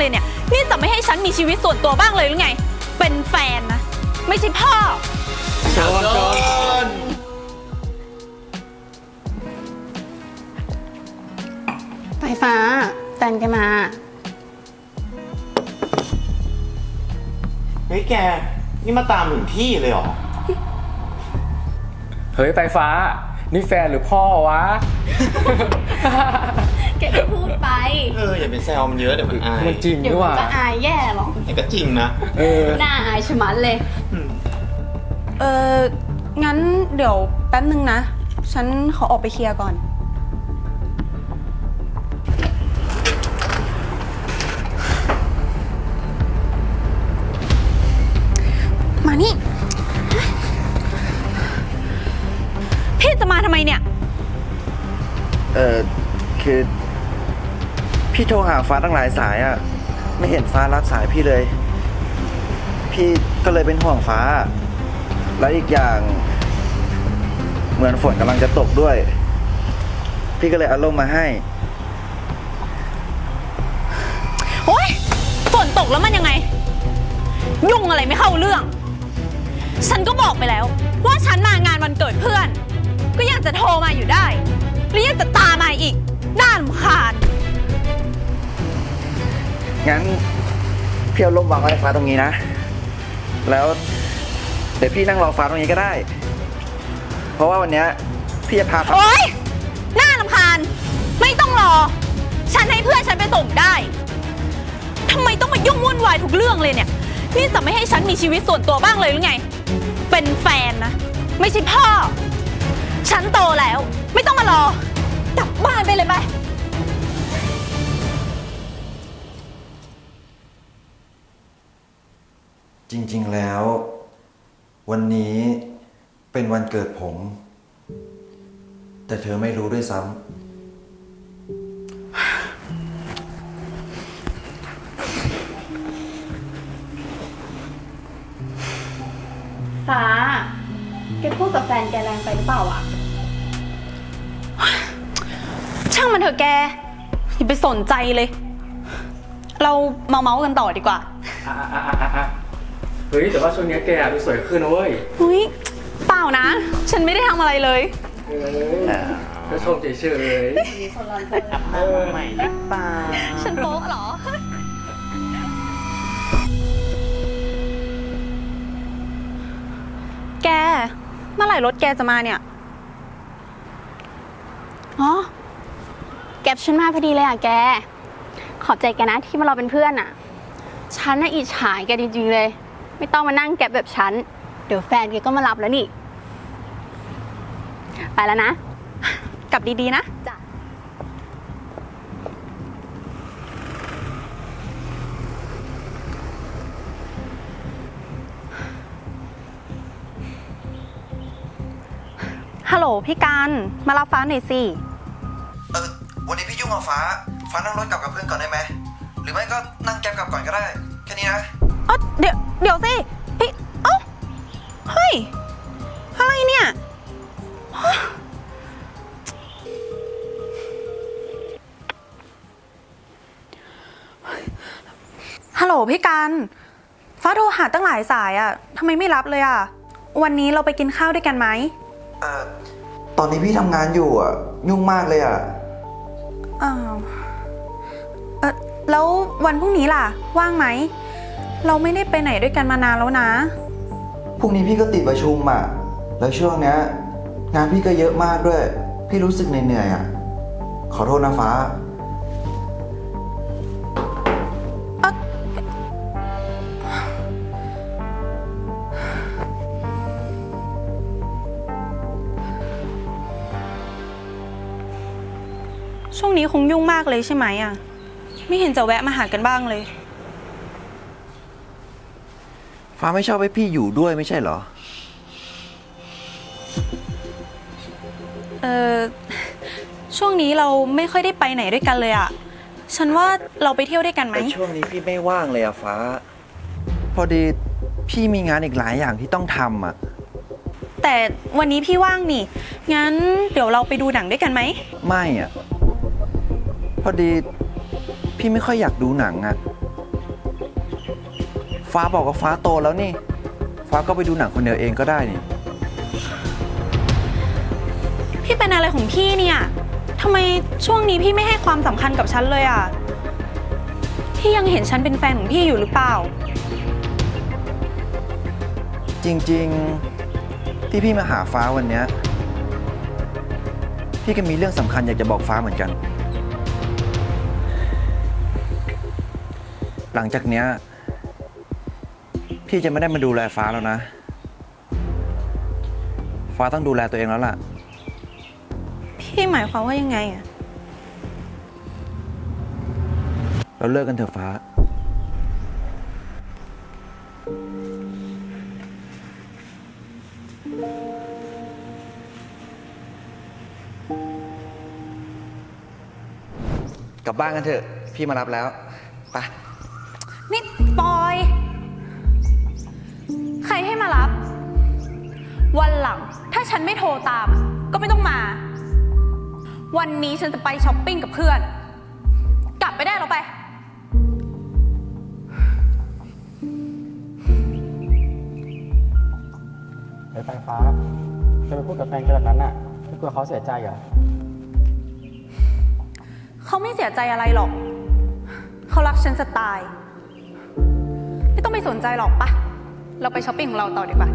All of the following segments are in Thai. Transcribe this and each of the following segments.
เลยเนี่ย นี่จะไม่ให้ฉันมีชีวิตส่วนตัวบ้างเลยหรือไง เป็นแฟนนะ ไม่ใช่พ่อโดนโดนไฟฟ้าแฟนแกมา เฮ้ยแก นี่มาตามถึงที่เลยเหรอ เฮ้ยไฟฟ้า นี่แฟนหรือพ่อวะ แซวมันเยอะเดี๋ยวมันอายมันจริงเดี๋ยด้ววยมันก็อายแย่หรอกแต่ก็จริงนะ เออ หน้าอายชะมัดเลย เอองั้นเดี๋ยวแป๊บนึงนะ ฉันขอออกไปเคลียร์ก่อน มานี่ พี่จะมาทำไมเนี่ย เออคือ พี่โทรหาฟ้าตั้งหลายสายอะไม่เห็นฟ้ารับสายพี่เลย พี่ก็เลยเป็นห่วงฟ้า แล้วอีกอย่าง เหมือนฝนกำลังจะตกด้วย พี่ก็เลยเอาร่มมาให้ โอ๊ยฝนตกแล้วมันยังไง ยุ่งอะไรไม่เข้าเรื่อง ฉันก็บอกไปแล้ว ว่าฉันมางานวันเกิดเพื่อน ก็ยังจะโทรมาอยู่ได้แล้วยังจะตามมาอีก งั้นพี่เอาร่มวางไว้ให้ฟ้าตรงนี้นะ แล้วเดี๋ยวพี่นั่งรอฟ้าตรงนี้ก็ได้ เพราะว่าวันเนี้ยพี่จะพาฟ้า โอ๊ย น่ารำคาญ ไม่ต้องรอ ฉันให้เพื่อนฉันไปส่งได้ ทำไมต้องมายุ่งวุ่นวายทุกเรื่องเลยเนี่ย นี่จะไม่ให้ฉันมีชีวิตส่วนตัวบ้างเลยหรือไง เป็นแฟนนะ ไม่ใช่พ่อ ฉันโตแล้ว ไม่ต้องมารอ กลับบ้านไปเลยไป ริง ๆแล้ว วันนี้เป็นวันเกิดผม แต่เธอไม่รู้ด้วยซ้ำฟ้า แกพูดกับแฟนแกแรงไปหรือเปล่าอะช่างมันเถอะแก อย่าไปสนใจเลย เรามาเมาส์กันต่อดีกว่าอ่ เฮ้ยแต่ว่าช่วงนี้แกดูสวยขึ้นนะเว้ยอุ้ยเปล่านะ ฉันไม่ได้ทำอะไรเลย เออก็ชมเฉยใหม่หรือเปล่าฉันโป๊ะเหรอ แก เมื่อไหร่รถแกจะมาเนี่ย อ๋อ แกบฉันมาพอดีเลยอะแก ขอบใจแกนะที่มาเราเป็นเพื่อนอะฉันน่ะอิจฉาแกจริงๆเลย ไม่ต้องมานั่งแกบแบบฉัน เดี๋ยวแฟนแกก็มารับแล้วนี่ ไปแล้วนะ กลับดีๆนะจ้ะฮัลโหลพี่การมารับฟ้าหน่อยสิ เออวันนี้พี่ยุ่งกับฟ้า ฟ้านั่งรถกลับกับเพื่อนก่อนได้ไหม หรือไม่ก็นั่งแกร็บกลับก่อนก็ได้แค่นี้นะเอ้าเดี๋ยวเดี๋ยวสิพี่เอ้าเฮ้ย อะไรเนี่ยฮัลโหลพี่กันฟ้าโทรหาตั้งหลายสายอะ่ะทำไมไม่รับเลยอะ่ะวันนี้เราไปกินข้าวด้วยกันไหมเอ่อตอนนี้พี่ทำงานอยู่อะ ยุ่งมากเลยอะ อ้าวเออ แล้ววันพรุ่งนี้ล่ะ ว่างไหม เราไม่ได้ไปไหนด้วยกันมานานแล้วนะ พรุ่งนี้พี่ก็ติดประชุมอะ แล้วช่วงเนี้ยงานพี่ก็เยอะมากด้วย พี่รู้สึกเหนื่อยๆอะ ขอโทษนะฟ้า ช่วงนี้คงยุ่งมากเลยใช่ไหมอะ ไม่เห็นจะแวะมาหากันบ้างเลย ฟ้าไม่ชอบให้พี่อยู่ด้วยไม่ใช่เหรอ เออช่วงนี้เราไม่ค่อยได้ไปไหนด้วยกันเลยอะฉันว่าเราไปเที่ยวด้วยกันไหม แต่ช่วงนี้พี่ไม่ว่างเลยอะฟ้า พอดีพี่มีงานอีกหลายอย่างที่ต้องทำอะแต่วันนี้พี่ว่างนี่ งั้นเดี๋ยวเราไปดูหนังด้วยกันไหม ไม่อะพอดี พี่ไม่ค่อยอยากดูหนังอะฟ้าบอกว่าฟ้าโตแล้วนี่ ฟ้าก็ไปดูหนังคนเดียวเองก็ได้นี่ พี่เป็นอะไรของพี่เนี่ยทำไมช่วงนี้พี่ไม่ให้ความสำคัญกับฉันเลยอะ พี่ยังเห็นฉันเป็นแฟนของพี่อยู่หรือเปล่า จริงๆที่พี่มาหาฟ้าวันเนี้ยพี่ก็มีเรื่องสำคัญอยากจะบอกฟ้าเหมือนกัน หลังจากเนี้ย พี่จะไม่ได้มาดูแลฟ้าแล้วนะ ฟ้าต้องดูแลตัวเองแล้วล่ะ พี่หมายความว่ายังไงอะเราเลิกกันเถอะฟ้า กลับบ้านกันเถอะ พี่มารับแล้ว ไปนี่ ปอย ใครให้มารับ วันหลังถ้าฉันไม่โทรตาม ก็ไม่ต้องมา วันนี้ฉันจะไปช้อปปิ้งกับเพื่อน กลับไปได้แล้วไป ไอ้ไฟฟ้าจะไปพูดกับแฟนแกแบบนั้นน่ะไม่กลัวเขาเสียใจเหรอเขาไม่เสียใจอะไรหรอก เขารักฉันจะตายไม่ ต้องไปสนใจหรอกปะเราไปช้อปปิ้งของเราต่อดีกว่า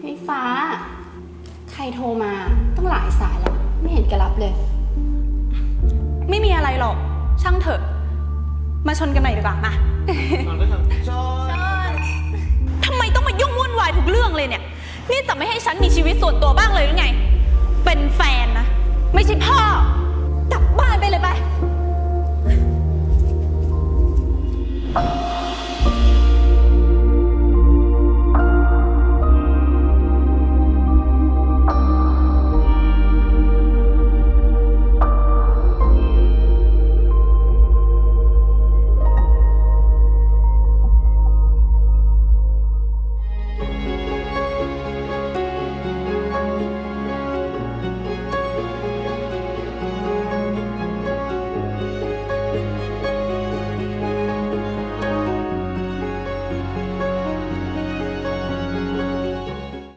เฮ้ยฟ้า ใครโทรมาต้องหลายสายแล้ว ไม่เห็นแกรับเลย ไม่มีอะไรหรอก ช่างเถอะ มาชนกันหน่อยดีกว่ามา มันก็ทำชอบทำไมต้องมายุ่งวุ่นวายทุกเรื่องเลยเนี่ย นี่จะไม่ให้ฉันมีชีวิตส่วนตัวบ้างเลยหรือไง เป็นแฟนนะ ไม่ใช่พ่อกลับบ้านไปเลยไป